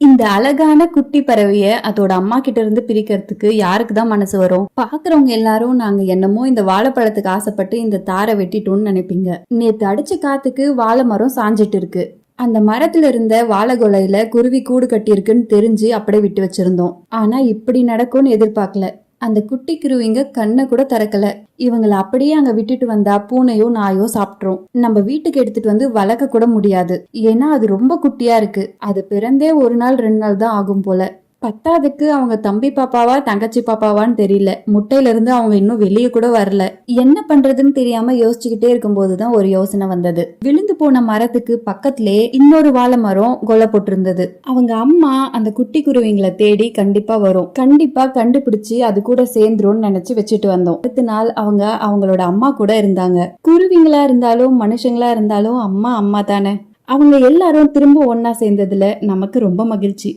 இந்த அழகான குட்டி பறவைய அதோட அம்மா கிட்ட இருந்து பிரிக்கிறதுக்கு யாருக்கு தான் மனசு வரும்? பாக்குறவங்க எல்லாரும் நாங்க என்னமோ இந்த வாழைப்பழத்துக்கு ஆசைப்பட்டு இந்த தாரை வெட்டிட்டோம்னு நினைப்பீங்க. நேத்து அடிச்ச காத்துக்கு வாழை மரம் சாஞ்சிட்டு இருக்கு. அந்த மரத்துல இருந்த வாழைகொலையில குருவி கூடு கட்டியிருக்குன்னு தெரிஞ்சு அப்படியே விட்டு வச்சிருந்தோம். ஆனா இப்படி நடக்கும்னு எதிர்பார்க்கல. அந்த குட்டி குருவிங்க கண்ணை கூட திறக்கல. இவங்களை அப்படியே அங்க விட்டுட்டு வந்தா பூனையோ நாயோ சாப்பிட்ரும் நம்ம வீட்டுக்கு எடுத்துட்டு வந்து வளர்க்க கூட முடியாது. ஏன்னா அது ரொம்ப குட்டியா இருக்கு. அது பிறந்தே ஒரு நாள் ரெண்டு நாள் தான் ஆகும் போல. பத்தாவதுக்கு அவங்க தம்பி பாப்பாவா தங்கச்சி பாப்பாவான்னு தெரியல. முட்டையில இருந்து அவங்க இன்னும் வெளியே கூட வரல. என்ன பண்றதுன்னு தெரியாம யோசிச்சுக்கிட்டே இருக்கும்போது தான் ஒரு யோசனை வந்தது. விழுந்து போன மரத்துக்கு பக்கத்திலே இன்னொரு வாழை மரம் கொலை போட்டிருந்தது. அவங்க அம்மா அந்த குட்டி குருவிங்களை தேடி கண்டிப்பா வரும். கண்டிப்பா கண்டுபிடிச்சு அது கூட சேர்ந்துரும்னு நினைச்சு வச்சுட்டு வந்தோம். அடுத்த நாள் அவங்க அவங்களோட அம்மா கூட இருந்தாங்க. குருவிங்களா இருந்தாலும் மனுஷங்களா இருந்தாலும் அம்மா அம்மா தானே. அவங்க எல்லாரும் திரும்ப ஒன்னா சேர்ந்ததுல நமக்கு ரொம்ப மகிழ்ச்சி.